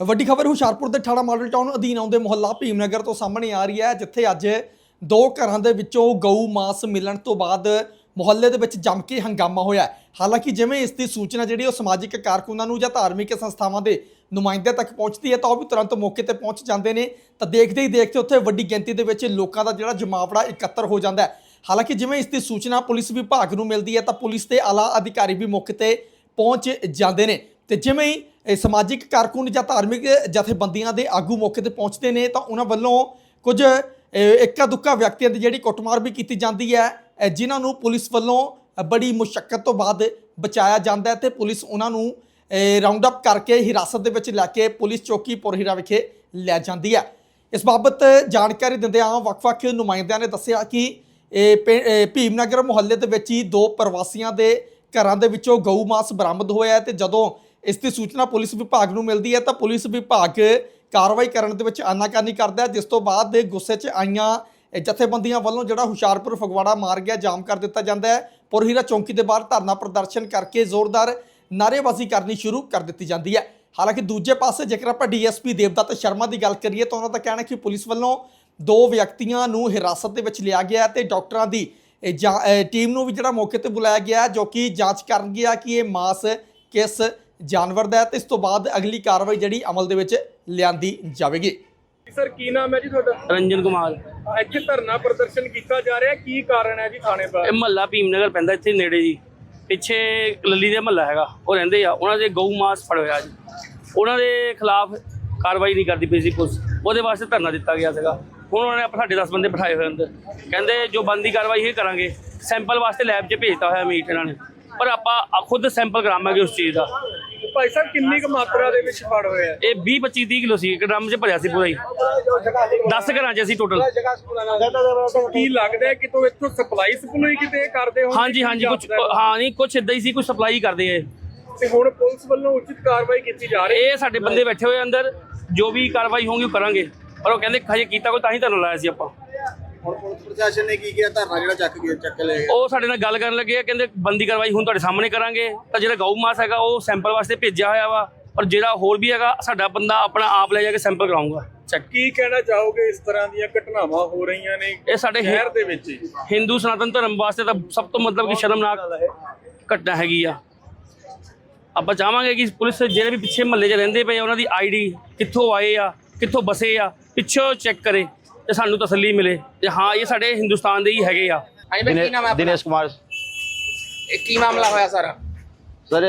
ਵੱਡੀ ਖਬਰ, ਹੁਸ਼ਿਆਰਪੁਰ ਦੇ ਠਾਣਾ ਮਾਡਲ ਟਾਊਨ ਅਧੀਨ ਆਉਂਦੇ ਮੁਹੱਲਾ ਭੀਮਨਗਰ ਤੋਂ ਸਾਹਮਣੇ ਆ ਰਹੀ ਹੈ, ਜਿੱਥੇ ਅੱਜ ਦੋ ਘਰਾਂ ਦੇ ਵਿੱਚੋਂ ਗਊ, ਮਾਸ ਮਿਲਣ ਤੋਂ ਬਾਅਦ ਮੁਹੱਲੇ ਦੇ ਵਿੱਚ ਜੰਮ ਕੇ ਹੰਗਾਮਾ ਹੋਇਆ ਹਾਲਾਂਕਿ ਜਿਵੇਂ ਇਸ ਦੀ ਸੂਚਨਾ ਜਿਹੜੀ ਉਹ ਸਮਾਜਿਕ ਕਾਰਕੁਨਾਂ ਨੂੰ ਜਾਂ ਧਾਰਮਿਕ ਸੰਸਥਾਵਾਂ ਦੇ ਨੁਮਾਇੰਦੇ ਤੱਕ ਪਹੁੰਚਦੀ ਹੈ, ਤਾਂ ਉਹ ਵੀ ਤੁਰੰਤ ਮੌਕੇ ਤੇ ਪਹੁੰਚ ਜਾਂਦੇ ਨੇ। ਤਾਂ ਦੇਖਦੇ ਹੀ ਦੇਖਦੇ ਉੱਥੇ ਵੱਡੀ ਗਿਣਤੀ ਦੇ ਵਿੱਚ ਲੋਕਾਂ ਦਾ ਜਿਹੜਾ ਜਮਾਵੜਾ ਇਕੱਤਰ ਹੋ ਜਾਂਦਾ ਹੈ। ਹਾਲਾਂਕਿ ਜਿਵੇਂ ਇਸ ਦੀ ਸੂਚਨਾ ਪੁਲਿਸ ਵਿਭਾਗ ਨੂੰ ਮਿਲਦੀ ਹੈ, ਤਾਂ ਪੁਲਿਸ ਦੇ ਆਲਾ ਅਧਿਕਾਰੀ ਵੀ ਮੌਕੇ ਤੇ ਪਹੁੰਚ ਜਾਂਦੇ ਨੇ। ਤੇ ਜਿਵੇਂ ਹੀ ਇਹ ਸਮਾਜਿਕ, ਕਾਰਕੁਨ ਜਾਂ ਧਾਰਮਿਕ ਜਥੇਬੰਦੀਆਂ ਦੇ ਆਗੂ ਮੌਕੇ ਤੇ ਪਹੁੰਚਦੇ ਨੇ, ਤਾਂ ਉਹਨਾਂ ਵੱਲੋਂ ਕੁਝ ਇੱਕਾ ਦੁੱਕਾ ਵਿਅਕਤੀਆਂ ਦੀ ਜਿਹੜੀ ਕੁੱਟਮਾਰ ਵੀ ਕੀਤੀ ਜਾਂਦੀ ਹੈ ਜਿਨ੍ਹਾਂ ਨੂੰ ਪੁਲਿਸ ਵੱਲੋਂ ਬੜੀ ਮੁਸ਼ਕਲ ਤੋਂ ਬਾਅਦ ਬਚਾਇਆ ਜਾਂਦਾ ਹੈ ਤੇ ਪੁਲਿਸ ਉਹਨਾਂ ਨੂੰ ਰਾਉਂਡ ਅਪ ਕਰਕੇ ਹਿਰਾਸਤ ਦੇ ਵਿੱਚ ਲੈ ਕੇ ਪੁਲਿਸ ਚੌਕੀ ਪੁਰਹੀਰਾ ਵਿਖੇ ਲੈ ਜਾਂਦੀ ਹੈ। ਇਸ ਬਾਬਤ ਜਾਣਕਾਰੀ ਦਿੰਦਿਆਂ ਵੱਖ-ਵੱਖ ਨੁਮਾਇੰਦਿਆਂ ਨੇ ਦੱਸਿਆ ਕਿ ਇਹ ਪਿੰ- ਇਹ ਭੀਮਨਗਰ ਮੁਹੱਲੇ ਦੇ ਵਿੱਚ ਹੀ ਦੋ ਪ੍ਰਵਾਸੀਆਂ ਦੇ ਘਰਾਂ ਦੇ ਵਿੱਚੋਂ ਗਊ ਮਾਸ ਬਰਾਮਦ ਹੋਇਆ ਹੈ ਤੇ ਜਦੋਂ ਇਸ ਦੀ ਸੂਚਨਾ ਪੁਲਿਸ ਵਿਭਾਗ ਨੂੰ ਮਿਲਦੀ ਹੈ ਤਾਂ ਪੁਲਿਸ ਵਿਭਾਗ ਕਾਰਵਾਈ ਕਰਨ ਦੇ ਵਿੱਚ ਆਨਾਕਾਨੀ ਕਰਦਾ ਹੈ, ਜਿਸ ਤੋਂ ਬਾਅਦ ਦੇ ਗੁੱਸੇ 'ਚ ਆਈਆਂ ਜਥੇਬੰਦੀਆਂ ਵੱਲੋਂ ਜਿਹੜਾ ਹੁਸ਼ਿਆਰਪੁਰ ਫਗਵਾੜਾ ਮਾਰ ਗਿਆ ਜਾਮ ਕਰ ਦਿੱਤਾ ਜਾਂਦਾ ਹੈ। ਪੁਰਹੀਰਾ ਚੌਂਕੀ ਦੇ ਬਾਹਰ ਧਰਨਾ ਪ੍ਰਦਰਸ਼ਨ ਕਰਕੇ ਜ਼ੋਰਦਾਰ ਨਾਅਰੇਬਾਜ਼ੀ ਕਰਨੀ ਸ਼ੁਰੂ ਕਰ ਦਿੱਤੀ ਜਾਂਦੀ ਹੈ। ਹਾਲਾਂਕਿ ਦੂਜੇ ਪਾਸੇ ਜੇਕਰ ਆਪਾਂ ਡੀਐਸਪੀ ਦੇਵਦੱਤ ਸ਼ਰਮਾ ਦੀ ਗੱਲ ਕਰੀਏ ਤਾਂ ਉਹਨਾਂ ਦਾ ਕਹਿਣਾ ਕਿ ਪੁਲਿਸ ਵੱਲੋਂ ਦੋ ਵਿਅਕਤੀਆਂ ਨੂੰ ਹਿਰਾਸਤ ਦੇ ਵਿੱਚ ਲਿਆ ਗਿਆ ਹੈ ਤੇ ਡਾਕਟਰਾਂ ਦੀ, ਇਹ ਟੀਮ ਨੂੰ ਵੀ ਜਿਹੜਾ ਮੌਕੇ ਤੇ ਬੁਲਾਇਆ ਗਿਆ ਜੋ ਕਿ ਜਾਂਚ ਕਰਨ ਗਿਆ ਕਿ ਇਹ ਮਾਸ ਕਿਸ ਜਾਨਵਰ ਦਾ ਹੈ ਤੇ ਇਸ ਤੋਂ ਬਾਅਦ ਅਗਲੀ ਕਾਰਵਾਈ ਜਿਹੜੀ ਅਮਲ ਦੇ ਵਿੱਚ ਲਿਆਂਦੀ ਜਾਵੇਗੀ। ਸਰ ਕੀ ਨਾਮ ਹੈ ਜੀ ਤੁਹਾਡਾ? ਰੰਜਨ ਕੁਮਾਰ। ਇੱਥੇ ਧਰਨਾ ਪ੍ਰਦਰਸ਼ਨ ਕੀਤਾ ਜਾ ਰਿਹਾ। ਕੀ ਕਾਰਨ ਹੈ ਜੀ ਥਾਣੇ ਪਰ ਇਹ ਮਹੱਲਾ ਭੀਮਨਗਰ ਪੈਂਦਾ ਇੱਥੇ ਨੇੜੇ ਜੀ। ਪਿੱਛੇ ਲੱਲੀ ਦੇ ਮਹੱਲਾ ਹੈਗਾ ਉਹ ਰਹਿੰਦੇ ਆ। ਉਹਨਾਂ ਦੇ ਗਊ ਮਾਸ ਫੜ ਹੋਇਆ ਜੀ ਉਹਨਾਂ ਦੇ ਖਿਲਾਫ ਕਾਰਵਾਈ ਨਹੀਂ ਕਰਦੀ ਪਈ ਸੀ ਪੁਲਿਸ। ਉਹਦੇ ਵਾਸਤੇ ਧਰਨਾ ਦਿੱਤਾ ਗਿਆ ਸੀਗਾ। ਹੁਣ ਉਹਨਾਂ ਨੇ ਆਪਾਂ ਸਾਡੇ 10 ਬੰਦੇ ਬਿਠਾਏ ਹੋਏ ਅੰਦਰ। ਕਹਿੰਦੇ ਜੋ ਬੰਦੀ ਕਾਰਵਾਈ ਇਹ ਕਰਾਂਗੇ। ਸੈਂਪਲ ਵਾਸਤੇ ਲੈਬ 'ਚ ਭੇਜਤਾ ਹੋਇਆ ਮੀਟ ਇਹਨਾਂ ਨੇ। ਪਰ ਆਪਾਂ ਖੁਦ ਸੈਂਪਲ ਕਰਾਵਾਂਗੇ ਉਸ ਚੀਜ਼ ਦਾ। ਭਾਈ ਸਾਹਿਬ ਕਿੰਨੀ ਕੁ ਮਾਤਰਾ ਦੇ ਵਿੱਚ ਫੜ ਹੋਇਆ ਇਹ 20 25 30 ਕਿਲੋ ਸੀ ਇੱਕ ਡਰਮ 'ਚ ਭਰਿਆ ਸੀ ਪੂਰਾ ਹੀ। 10 ਘਰਾਂ 'ਚ ਅਸੀਂ ਟੋਟਲ ਕੀ ਲੱਗਦਾ ਹੈ ਕਿ ਤੋ ਇੱਥੋਂ ਸਪਲਾਈ ਸਪਲਾਈ ਕਿਤੇ ਕਰਦੇ ਹੋ ਹਾਂਜੀ ਹਾਂਜੀ ਕੁਝ ਹਾਂ? ਨਹੀਂ ਕੁਝ ਇਦਾਂ ਹੀ ਸੀ ਕੁਝ ਸਪਲਾਈ ਕਰਦੇ ਆ ਤੇ ਹੁਣ ਪੁਲਿਸ ਵੱਲੋਂ ਉਚਿਤ ਕਾਰਵਾਈ ਕੀਤੀ ਜਾ ਰਹੀ ਹੈ? ਇਹ ਸਾਡੇ ਬੰਦੇ ਬੈਠੇ ਹੋਏ ਅੰਦਰ ਜੋ ਵੀ ਕਾਰਵਾਈ ਹੋਊਗੀ ਉਹ ਕਰਾਂਗੇ। ਪਰ ਉਹ ਕਹਿੰਦੇ ਹਜੇ ਕੀਤਾ ਕੋਈ ਤਾਂ ਹੀ ਤੁਹਾਨੂੰ ਲਾਇਆ ਸੀ ਆਪਾਂ। ਹੁਣ ਪੁਲਿਸ ਪ੍ਰਸ਼ਾਸਨ ਨੇ ਕੀ ਕੀਤਾ ਧਰਨਾ ਜਿਹੜਾ ਚੱਕ ਗਿਆ ਚੱਕ ਕੇ ਲੈ ਗਿਆ। ਉਹ ਸਾਡੇ ਨਾਲ ਗੱਲ ਕਰਨ ਲੱਗੇ ਆ ਕਹਿੰਦੇ ਬੰਦੀ ਕਾਰਵਾਈ ਹੁਣ ਤੁਹਾਡੇ ਸਾਹਮਣੇ ਕਰਾਂਗੇ। ਤਾਂ ਜਿਹੜਾ ਗਊ ਮਾਸ ਹੈਗਾ ਉਹ ਸੈਂਪਲ ਵਾਸਤੇ ਭੇਜਿਆ ਹੋਇਆ ਵਾ। ਔਰ ਜਿਹੜਾ ਹੋਰ ਵੀ ਹੈਗਾ ਸਾਡਾ ਬੰਦਾ ਆਪਣਾ ਆਪ ਲੈ ਜਾ ਕੇ ਸੈਂਪਲ ਕਰਾਊਗਾ। ਚੈੱਕ ਕੀ ਕਹਿਣਾ ਚਾਹੋਗੇ ਇਸ ਤਰ੍ਹਾਂ ਦੀਆਂ ਘਟਨਾਵਾਂ ਹੋ ਰਹੀਆਂ ਨੇ ਇਹ ਸਾਡੇ ਸ਼ਹਿਰ ਦੇ ਵਿੱਚ ਹੀ? ਹਿੰਦੂ ਸਨਾਤਨ ਧਰਮ ਵਾਸਤੇ ਤਾਂ ਸਭ ਤੋਂ ਮਤਲਬ ਕਿ ਸ਼ਰਮਨਾਕ ਘਟਨਾ ਹੈਗੀ ਆ। ਆਪਾਂ ਚਾਹਾਂਗੇ ਕਿ ਪੁਲਿਸ ਜਿਹੜੇ ਵੀ ਪਿੱਛੇ ਮਹੱਲੇ 'ਚ ਰਹਿੰਦੇ ਪਏ ਉਹਨਾਂ ਦੀ ਆਈਡੀ ਕਿੱਥੋਂ ਆਏ ਆ ਕਿੱਥੋਂ ਬਸੇ ਆ ਪਿੱਛੋਂ ਚੈੱਕ ਕਰੇ। ਤੇ ਸਾਨੂੰ ਤਸੱਲੀ ਮਿਲੇ ਤੇ ਹਾਂ ਇਹ ਸਾਡੇ ਹਿੰਦੁਸਤਾਨ ਦੇ ਹੀ ਹੈਗੇ ਆ। ਹਾਂਜੀ ਬਈ ਕੀ ਨਾਮ ਹੈ ਆਪਣਾ? ਦਿਨੇਸ਼ ਕੁਮਾਰ। ਇਹ ਕੀ ਮਾਮਲਾ ਹੋਇਆ ਸਾਰਾ? ਸਰ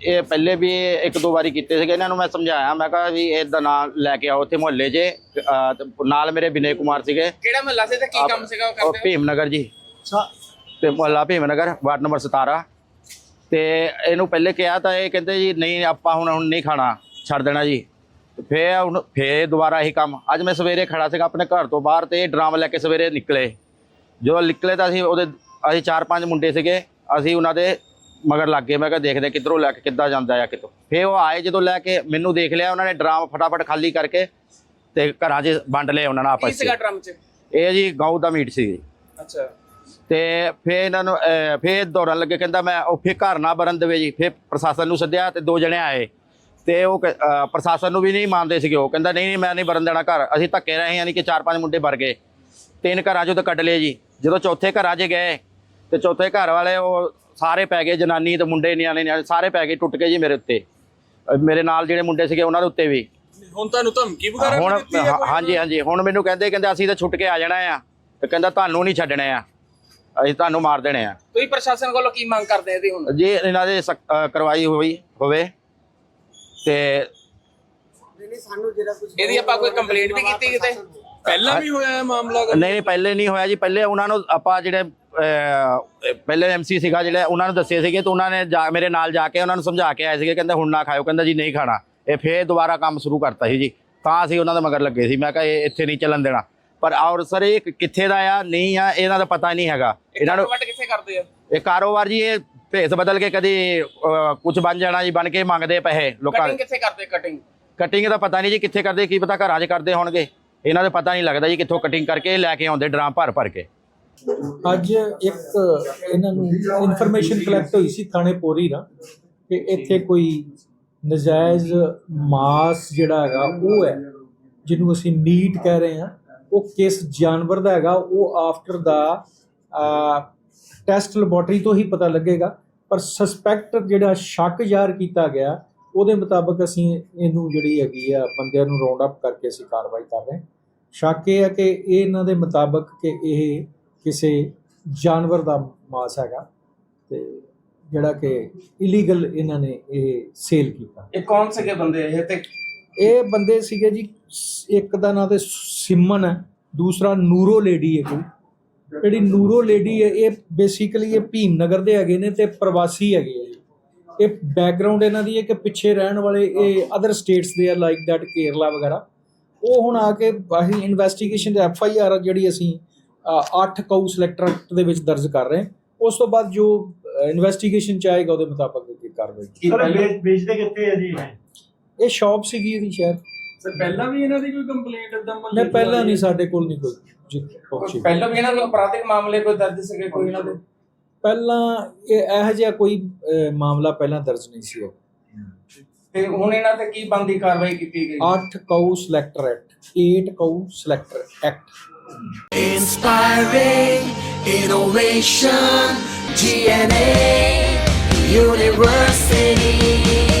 ਇਹ ਪਹਿਲੇ ਵੀ ਇੱਕ ਦੋ ਵਾਰੀ ਕੀਤੇ ਸੀਗੇ ਇਹਨਾਂ ਨੂੰ ਮੈਂ ਸਮਝਾਇਆ ਮੈਂ ਕਿਹਾ ਵੀ ਇਹਦਾ ਨਾਂ ਲੈ ਕੇ ਆਓ ਇੱਥੇ ਮੁਹੱਲੇ 'ਚ ਅਹ, ਤੇ ਨਾਲ ਮੇਰੇ ਵਿਨय ਕੁਮਾਰ ਸੀਗੇ। ਕਿਹੜਾ ਮਹੱਲਾ ਸੀ ਤੇ ਕੀ ਕੰਮ ਸੀਗਾ ਉਹ ਉਹ ਕਰਦੇ? ਭੀਮਨਗਰ ਜੀ। ਤੇ ਮੁਹੱਲਾ ਭੀਮਨਗਰ ਵਾਰਡ ਨੰਬਰ 17 ਤੇ ਇਹਨੂੰ ਪਹਿਲੇ ਕਿਹਾ ਤਾਂ ਇਹ ਕਹਿੰਦੇ ਜੀ ਨਹੀਂ ਆਪਾਂ ਹੁਣ ਹੁਣ ਨਹੀਂ ਖਾਣਾ ਛੱਡ ਦੇਣਾ ਜੀ। ਫੇਰ ਹੁਣ ਫੇਰ ਦੁਬਾਰਾ ਇਹੀ ਕੰਮ। ਅੱਜ ਮੈਂ ਸਵੇਰੇ ਖੜਾ ਸੀਗਾ ਆਪਣੇ ਘਰ ਤੋਂ ਬਾਹਰ ਤੇ ਇਹ ਡਰਮ ਲੈ ਕੇ ਸਵੇਰੇ ਨਿਕਲੇ। ਜਦੋਂ ਨਿਕਲੇ ਤਾਂ ਅਸੀਂ ਉਹਦੇ ਅਸੀਂ ਚਾਰ ਪੰਜ ਮੁੰਡੇ ਸੀਗੇ ਅਸੀਂ ਉਹਨਾਂ ਦੇ ਮਗਰ ਲੱਗ ਗਏ। ਮੈਂ ਕਿਹਾ ਦੇਖਦੇ ਕਿੱਧਰੋਂ ਲੈ ਕੇ ਕਿੱਦਾਂ ਜਾਂਦਾ ਆ ਕਿਤੋਂ। ਫੇਰ ਉਹ ਆਏ ਜਦੋਂ ਲੈ ਕੇ ਮੈਨੂੰ ਦੇਖ ਲਿਆ ਉਹਨਾਂ ਨੇ ਡਰਮ ਫਟਾਫਟ ਖਾਲੀ ਕਰਕੇ ਤੇ ਘਰਾਂ 'ਚ ਵੰਡ ਲਏ ਉਹਨਾਂ ਨਾਲ ਕੀ ਆਪਸ ਸੀਗਾ 'ਚ ਡਰਮ 'ਚ? ਇਹ ਜੀ ਗਊ ਦਾ ਮੀਟ ਸੀ। ਅੱਛਾ। ਤੇ ਫੇਰ ਇਹਨਾਂ ਨੂੰ ਫੇਰ ਦੌੜਨ ਲੱਗੇ ਕਹਿੰਦਾ ਮੈਂ ਉਹ ਫੇਰ ਘਰ ਨਾ ਬਰਨ ਦੇਵੇ ਜੀ। ਫੇਰ ਪ੍ਰਸ਼ਾਸਨ ਨੂੰ ਸੱਦਿਆ ਤੇ ਦੋ ਜਣੇ ਆਏ। ਤੇ ਉਹ ਕ- ਅਹ, ਪ੍ਰਸ਼ਾਸਨ ਨੂੰ ਵੀ ਨਹੀਂ ਮੰਨਦੇ ਸੀਗੇ ਉਹ। ਕਹਿੰਦਾ ਨਹੀਂ ਨਹੀਂ ਮੈਂ ਨਹੀਂ ਬਰਨ ਦੇਣਾ ਘਰ। ਅਸੀਂ ਧੱਕੇ ਰਹੇ ਯਾਨੀ ਕਿ ਚਾਰ ਪੰਜ ਮੁੰਡੇ ਵਰ ਗਏ। ਤਿੰਨ ਘਰਾਂ ਚੋਂ ਤਾਂ ਕੱਢ ਲਏ ਜੀ। ਜਦੋਂ ਚੌਥੇ ਘਰਾਂ 'ਚ ਗਏ ਤੇ ਚੌਥੇ ਘਰ ਵਾਲੇ ਉਹ ਸਾਰੇ ਪੈ ਗਏ ਜਨਾਨੀ ਤੇ ਮੁੰਡੇ ਨਿਆਣੇ ਨਿਆਣੇ ਸਾਰੇ ਪੈ ਗਏ ਟੁੱਟ ਗਏ ਜੀ ਮੇਰੇ ਉੱਤੇ। ਅਹ, ਮੇਰੇ ਨਾਲ ਜਿਹੜੇ ਮੁੰਡੇ ਸੀਗੇ ਉਹਨਾਂ ਦੇ ਉੱਤੇ ਵੀ। ਹੁਣ ਤੁਹਾਨੂੰ ਧਮਕੀ ਵਗੈਰਾ ਹੁਣ ਵੀ ਦਿੱਤੀ ਹੈ ਕੋਈ? ਹਾਂਜੀ ਹਾਂਜੀ। ਹੁਣ ਮੈਨੂੰ ਕਹਿੰਦੇ ਕਹਿੰਦੇ ਅਸੀਂ ਤਾਂ ਛੁੱਟ ਕੇ ਆ ਜਾਣਾ ਆ। ਤੇ ਕਹਿੰਦਾ ਤੁਹਾਨੂੰ ਨਹੀਂ ਛੱਡਣਾ ਆ। ਅਸੀਂ ਤੁਹਾਨੂੰ ਮਾਰ ਦੇਣੇ ਆ। ਤੁਸੀਂ ਪ੍ਰਸ਼ਾਸਨ ਕੋਲੋਂ ਕੀ ਮੰਗ ਕਰਦੇ ਇਹਦੀ ਹੁਣ? ਜੇ ਇਹਨਾਂ ਦੇ ਅਹ ਕਰਵਾਈ ਹੋਈ ਹੋਵੇ ਤੇ ਇਹਦੀ ਆਪਾਂ ਕੋਈ ਕੰਪਲੇਂਟ ਵੀ ਕੀਤੀ ਕਿਤੇ? ਪਹਿਲਾਂ ਵੀ ਹੋਇਆ ਹੈ ਮਾਮਲਾ ਨਹੀਂ ਨਹੀਂ ਪਹਿਲੇ ਨਹੀਂ ਹੋਇਆ ਜੀ। ਪਹਿਲੇ ਉਹਨਾਂ ਨੂੰ ਆਪਾਂ ਜਿਹੜੇ ਅਹ, ਪਹਿਲੇ ਐਮਸੀ ਸੀਗਾ ਜਿਹੜੇ ਉਹਨਾਂ ਨੂੰ ਦੱਸੇ ਸੀਗੇ ਤੇ ਉਹਨਾਂ ਨੇ ਜਾ ਮੇਰੇ ਨਾਲ ਜਾ ਕੇ ਉਹਨਾਂ ਨੂੰ ਸਮਝਾ ਕੇ ਆਏ ਸੀਗੇ। ਕਹਿੰਦੇ ਹੁਣ ਨਾ ਖਾਇਓ ਕਹਿੰਦਾ ਜੀ ਨਹੀਂ ਖਾਣਾ। ਇਹ ਫੇਰ ਦੁਬਾਰਾ ਕੰਮ ਸ਼ੁਰੂ ਕਰਤਾ ਸੀ ਜੀ। ਤਾਂ ਅਸੀਂ ਉਹਨਾਂ ਦੇ ਮਗਰ ਲੱਗੇ ਸੀ। ਮੈਂ ਕਿਹਾ ਇਹ ਇੱਥੇ ਨਹੀਂ ਚੱਲਣ ਦੇਣਾ। ਪਰ ਔਰ ਸਰ ਇਹ ਕਿੱਥੇ ਦਾ ਆ ਨਹੀਂ ਆ ਇਹਨਾਂ ਦਾ ਪਤਾ ਨਹੀਂ ਹੈਗਾ। ਇਹਨਾਂ ਨੂੰ ਕਿੱਥੇ ਕਰਦੇ ਆ? ਇਹ ਕਾਰੋਬਾਰ ਜੀ ਇਹ ਭੇਸ ਬਦਲ ਕੇ ਕਦੀ ਕੁਝ ਬਣ ਜਾਣਾ ਜੀ ਬਣ ਕੇ ਮੰਗਦੇ ਪੈਸੇ ਲੋਕਾਂ ਕਟਿੰਗ ਦੇ। ਕਿੱਥੇ ਕਰਦੇ ਕਟਿੰਗ ਕਟਿੰਗ ਦਾ ਪਤਾ ਨਹੀਂ ਜੀ ਕਿੱਥੇ ਕਰਦੇ ਕੀ ਪਤਾ ਘਰਾਂ 'ਚ ਕਰਦੇ ਹੋਣਗੇ। ਇਹਨਾਂ ਦਾ ਪਤਾ ਨਹੀਂ ਲੱਗਦਾ ਜੀ ਕਿੱਥੋਂ ਕਟਿੰਗ ਕਰਕੇ ਲੈ ਕੇ ਆਉਂਦੇ ਡਰਾਮ ਭਰ ਭਰ ਕੇ। ਅੱਜ ਇੱਕ ਇਹਨਾਂ ਨੂੰ ਇਨਫੋਰਮੇਸ਼ਨ ਕਲੈਕਟ ਹੋਈ ਸੀ ਥਾਣੇ ਪੋਰੀ ਨਾ ਕਿ ਇੱਥੇ ਕੋਈ ਨਜਾਇਜ਼ ਮਾਸ ਜਿਹੜਾ ਹੈਗਾ ਉਹ ਹੈ ਜਿਹਨੂੰ ਅਸੀਂ ਮੀਟ ਕਹਿ ਰਹੇ ਹਾਂ। ਉਹ ਕਿਸ ਜਾਨਵਰ ਦਾ ਹੈਗਾ ਉਹ ਆਫਟਰ ਦਾ ਟੈਸਟ ਲੈਬੋਰਟਰੀ ਤੋਂ ਹੀ ਪਤਾ ਲੱਗੇਗਾ। ਪਰ ਸਸਪੈਕਟ ਜਿਹੜਾ ਸ਼ੱਕ ਜ਼ਾਹਰ ਕੀਤਾ ਗਿਆ ਉਹਦੇ ਮੁਤਾਬਕ ਅਸੀਂ ਇਹਨੂੰ ਜਿਹੜੀ ਹੈਗੀ ਆ ਬੰਦਿਆਂ ਨੂੰ ਰਾਉਂਡ ਅਪ ਕਰਕੇ ਅਸੀਂ ਕਾਰਵਾਈ ਕਰ ਰਹੇ ਸ਼ੱਕ ਇਹ ਹੈ ਕਿ ਇਹ ਇਹਨਾਂ ਦੇ ਮੁਤਾਬਕ ਕਿ ਇਹ ਕਿਸੇ ਜਾਨਵਰ ਦਾ ਮਾਸ ਹੈਗਾ ਤੇ ਜਿਹੜਾ ਕਿ ਇਲੀਗਲ ਇਹਨਾਂ ਨੇ ਇਹ ਸੇਲ ਕੀਤਾ। ਇਹ ਕੌਣ ਸੀਗੇ ਬੰਦੇ ਇਹ ਤੇ? ਇਹ ਬੰਦੇ ਸੀਗੇ ਜੀ ਇੱਕ ਦਾ ਨਾਂ ਤੇ ਸਿਮਨ ਹੈ ਦੂਸਰਾ ਨੂਰੋ ਲੇਡੀ ਹੈ ਕੋਈ। ਜਿਹੜੀ ਨੂਰੋ ਲੇਡੀ ਹੈ ਇਹ ਬੇਸਿਕਲੀ ਇਹ ਭੀਮ ਨਗਰ ਦੇ ਹੈਗੇ ਨੇ ਤੇ ਪ੍ਰਵਾਸੀ ਹੈਗੇ ਆ ਜੀ। ਇਹ ਬੈਕਗ੍ਰਾਉਂਡ ਇਹਨਾਂ ਦੀ ਹੈ ਕਿ ਪਿੱਛੇ ਰਹਿਣ ਵਾਲੇ ਇਹ ਅਦਰ ਸਟੇਟਸ ਦੇ ਆ ਲਾਈਕ ਦੈਟ ਕੇਰਲਾ ਵਗੈਰਾ। ਉਹ ਹੁਣ ਆ ਕੇ ਅਸੀਂ ਇਨਵੈਸਟੀਗੇਸ਼ਨ ਦੇ ਐਫ ਆਈ ਆਰ ਜਿਹੜੀ ਅਸੀਂ 8 ਕਾਊ ਸਿਲੈਕਟਰ ਐਕਟ ਦੇ ਵਿੱਚ ਦਰਜ ਕਰ ਰਹੇ ਹਾਂ। ਉਸ ਤੋਂ ਬਾਅਦ ਜੋ ਇਨਵੈਸਟੀਗੇਸ਼ਨ ਚ ਆਏਗਾ ਉਹਦੇ ਮੁਤਾਬਕ ਕੀ ਵੇਚਦੇ ਕਿੱਥੇ ਜੀ ਇਹ? ਇਹ ਸ਼ਾਪ ਸੀਗੀ ਇਹਦੀ ਸ਼ਾਇਦ। ਸਰ ਪਹਿਲਾਂ ਵੀ ਇਹਨਾਂ ਦੀ ਕੋਈ ਕੰਪਲੇਂਟ ਇਦਾਂ ਨਹੀਂ ਪਹਿਲਾਂ ਨਹੀਂ ਸਾਡੇ ਕੋਲ ਨਹੀਂ ਕੋਈ ਜੀ ਪਹੁੰਚੀ। ਪਹਿਲਾਂ ਵੀ ਇਹਨਾਂ ਦੇ ਅਪਰਾਧਿਕ ਮਾਮਲੇ ਕੋਈ ਦਰਜ ਸੀਗੇ ਕੋਈ ਇਹਨਾਂ ਦੇ? ਪਹਿਲਾਂ ਇਹ ਇਹੋ ਜਿਹਾ ਕੋਈ ਮਾਮਲਾ ਪਹਿਲਾਂ ਦਰਜ ਨਹੀਂ ਸੀ ਤੇ ਹੁਣ ਇਹਨਾਂ ਤੇ ਕੀ ਬੰਦੀ ਕਾਰਵਾਈ ਕੀਤੀ ਗਈ? 8 cow selector act 8 cow selector act. Inspiring innovation, GNA University.